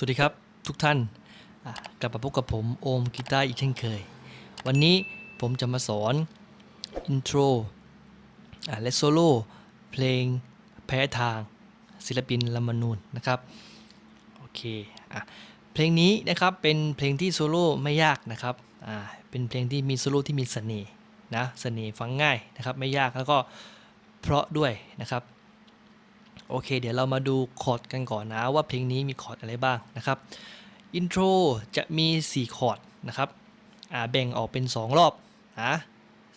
สวัสดีครับทุกท่านกลับมาพบกับผมโอมกีตาร์อีกเช่นเคย วันนี้ผมจะมาสอนอินโทรและโซโล่เพลงแพ้ทางศิลปินลามานูนนะครับโอเคอเพลงนี้นะครับเป็นเพลงที่โซโล่ไม่ยากนะครับเป็นเพลงที่มีโซโล่ที่มีเสน่ห์นะเสน่ห์ฟังง่ายนะครับไม่ยากแล้วก็เพราะด้วยนะครับ โอเค เดี๋ยวเรามาดูคอร์ดกันก่อนนะว่าเพลงนี้มีคอร์ดอะไรบ้างนะครับอินโทรจะมี 4 คอร์ดนะครับอ่าแบ่งออกเป็น 2 รอบนะ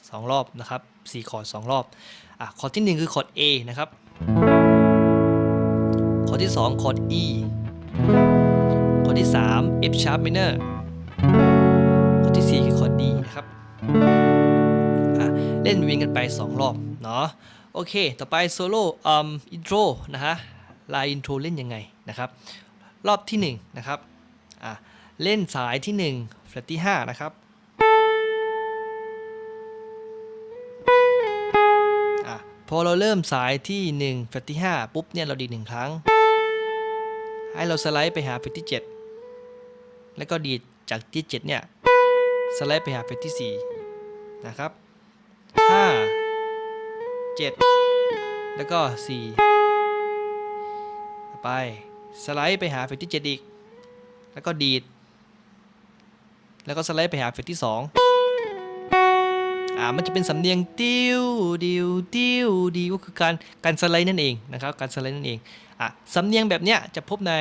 สองรอบนะครับ4คอร์ด2รอบอะคอร์ดที่ 1 คือคอร์ด A นะครับคอร์ดที่ 2 คอร์ด E คอร์ดที่ 3 F sharp minor คอร์ดที่ 4 คือคอร์ด D นะครับเล่นวียนกันไป 2 รอบเนาะ โอเค ต่อไปโซโล่อืมอินโทรนะฮะลายอินโทรเล่นยังไงนะครับ รอบที่1นะครับอะเล่นสายที่1แฟลตที่ 5 นะครับอะพอเราเริ่มสายที่1แฟลตที่ 5 ปุ๊บเนี่ยเราดีดหนึ่งครั้ง ให้เราสไลด์ไปหาแฟลตที่ 7 แล้วก็ดีดจากที่ 7 เนี่ย สไลด์ไปหาแฟลตที่ 4 นะครับ 5 7 แล้วก็4ต่ไป สไลด์ไปหาเฟสที่7อีก แล้วก็ดีด แล้วก็สไลด์ไปหาเฟสที่2อ่า มันจะเป็นสำเนียงติ้วดิวติ้วดิวก็คือการการสไลด์นั่นเองนะครับ การสไลด์นั่นเอง อะสำเนียงแบบเนี้ยจะพบใน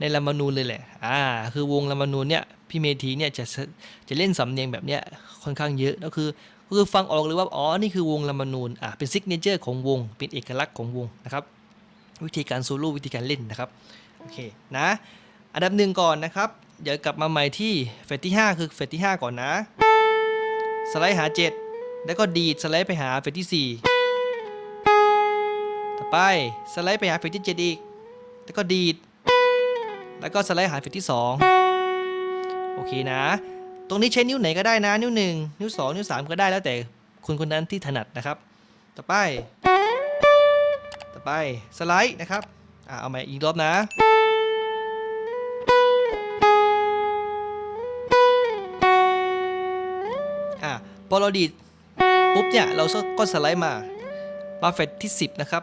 ในลามานูนเลยแหละ อ่า คือวงลามานูนเนี่ยพี่เมธีเนี่ยจะจะเล่นสำเนียงแบบเนี้ยค่อนข้างเยอะ ก็คือ คือฟังออกเลยว่าอ๋อนี่คือวงลามานูนอะเป็นซิกเนเจอร์ของวง เป็นเอกลักษณ์ของวงนะครับ วิธีการโซโล่วิธีการเล่นนะครับโอเคนะ อันดับหนึ่งก่อนนะครับ เดี๋ยวกลับมาใหม่ที่เฟสที่ 5 คือเฟสที่ 5 ก่อนนะ สไลด์หา 7 แล้วก็ดีดสไลด์ไปหาเฟสที่ 4 ต่อไปสไลด์ไปหาเฟสที่ 7 อีก แล้วก็ดีด แล้วก็สไลด์หาเฟสที่ 2 โอเคนะ ตรงนี้ใช้นิ้วไหนก็ได้นะ นิ้ว1นิ้ว2นิ้ว3ก็ได้แล้วแต่คุณคนนั้นที่ถนัดนะครับ ต่อไป ต่อไปสไลด์นะครับอ่าเอาใหม่อีกรอบนะ อ่าพอเราดีดปุ๊บเนี่ย เราก็สไลด์มามาเฟสที่ 10 นะครับ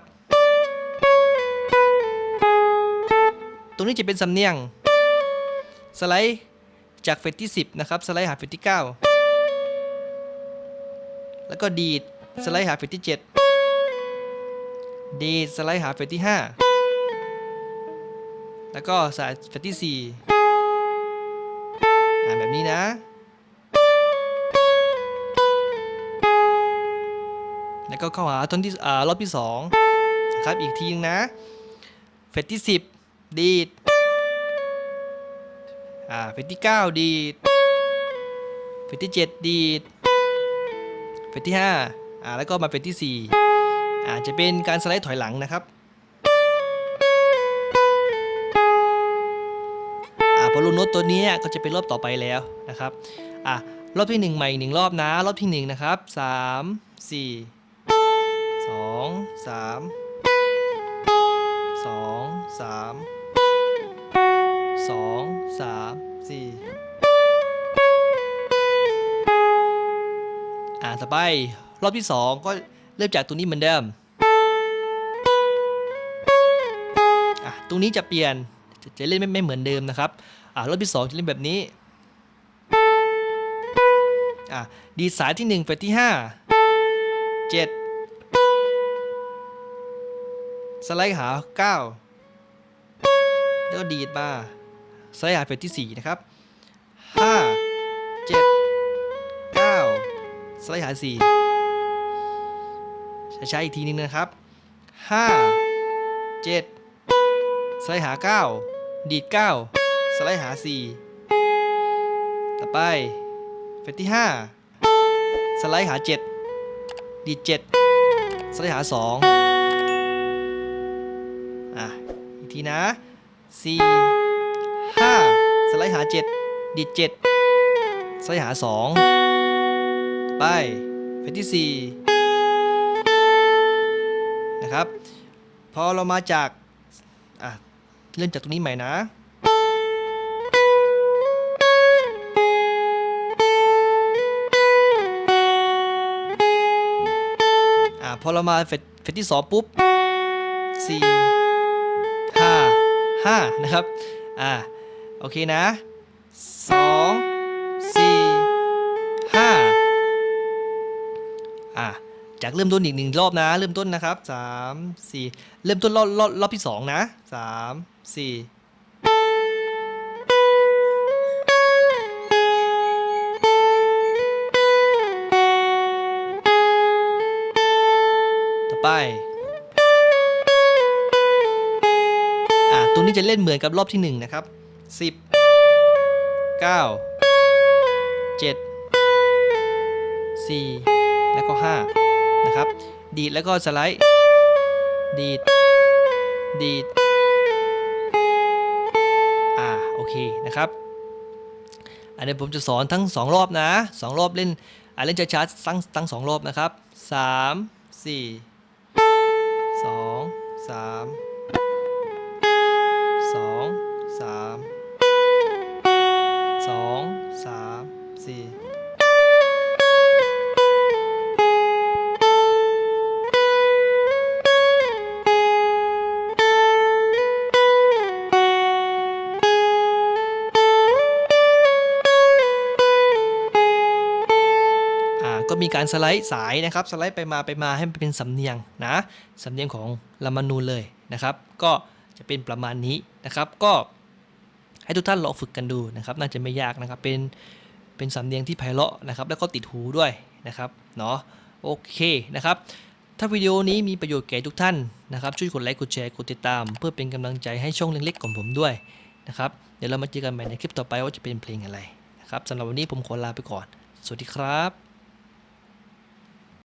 ตรงนี้จะเป็นสำเนียง สไลด์ จากเฟสที่ 10 นะครับ สไลด์หาเฟสที่ 9 แล้วก็ดีด สไลด์หาเฟสที่ 7 ดีด สไลด์หาเฟสที่ 5 แล้วก็สายเฟสที่ 4 อ่าแบบนี้นะ แล้วก็เข้าหาต้นที่อ่ารอบที่2นะครับอีกทีนึงนะ เฟสที่ 10 ดีด อ่าเฟสที่9ดีดเฟสที่7ดีดเฟสที่5อ่าแล้วก็มาเฟสที่4อาจจะเป็นการสไลด์ถอยหลังนะครับอ่าพอรู้โน้ตตัวนี้ก็จะเป็นรอบต่อไปแล้วนะครับอะรอบที่ 1 ใหม่หนึ่งรอบนะรอบที่ 1 นะครับ 3 4 2 3 2 3 2 3 4อ่าต่อไปรอบที่2ก็เริ่มจากตัวนี้เหมือนเดิมอะตรงนี้จะเปลี่ยนจะจะเล่นไม่ไม่เหมือนเดิมนะครับอ่ารอบที่2จะเล่นแบบนี้อะดีสายที่1ไปที่5 7สไลด์หา9แล้วก็ดีดมา สไลด์หาเฟสที่ 4 นะครับ 5 7 9สไลด์หาร4ใช้อีกทีนึงนะครับ 5 7สไลด์หา 9 ดีด 9สไลด์หา 4 ต่อไปเฟสที่ 5 สไลด์หา 7 ดีด 7 สไลด์หา 2 อะ อีกทีนะ 4 ไลด์หา 7 ดีด7สไลด์หา 2 ไปเฟสที่ 4 นะครับ พอเรามาจาก อะ เริ่มจากตรงนี้ใหม่นะอ่าพอเรามาเฟสเฟสที่สองปุ๊บสี่ห้าห้านะครับ อ่า โอเคนะสองสี่ห้าอ่าจากเริ่มต้นอีกหนึ่งรอบนะ เริ่มต้นนะครับสามสี่เริ่มต้นรอบรอบรอบที่สองนะสามสี่ต่อไปอ่าตัวนี้จะเล่นเหมือนกับรอบที่หนึ่งนะครับ สิบเก้าเจ็ดสี่แล้วก็ห้านะครับ ดีดแล้วก็สไลด์ ดีด ดีด อ่า โอเคนะครับ อันนี้ผมจะสอนทั้งสองรอบนะสองรอบเล่นอ่าเล่นช้าๆทั้งทั้งสองรอบนะครับสามสี่สอง สามสองสามสี่อ่าก็มีการสไลด์สายนะครับสไลด์ไปมาไปมาให้มันเป็นสำเนียงนะสำเนียงของลามานูเลยนะครับ ก็จะเป็นประมาณนี้นะครับก็ ให้ทุกท่านลองฝึกกันดูนะครับน่าจะไม่ยากนะครับเป็นเป็นสำเนียงที่ไพเราะนะครับแล้วก็ติดหูด้วยนะครับเนาะโอเคนะครับถ้าวิดีโอนี้มีประโยชน์แก่ทุกท่านนะครับช่วยกดไลค์กดแชร์กดติดตาม เพื่อเป็นกำลังใจให้ช่องเล็กๆของผมด้วยนะครับเดี๋ยวเรามาเจอกันใหม่ในคลิปต่อไปว่าจะเป็นเพลงอะไรนะครับสำหรับวันนี้ผมขอลาไปก่อน สวัสดีครับ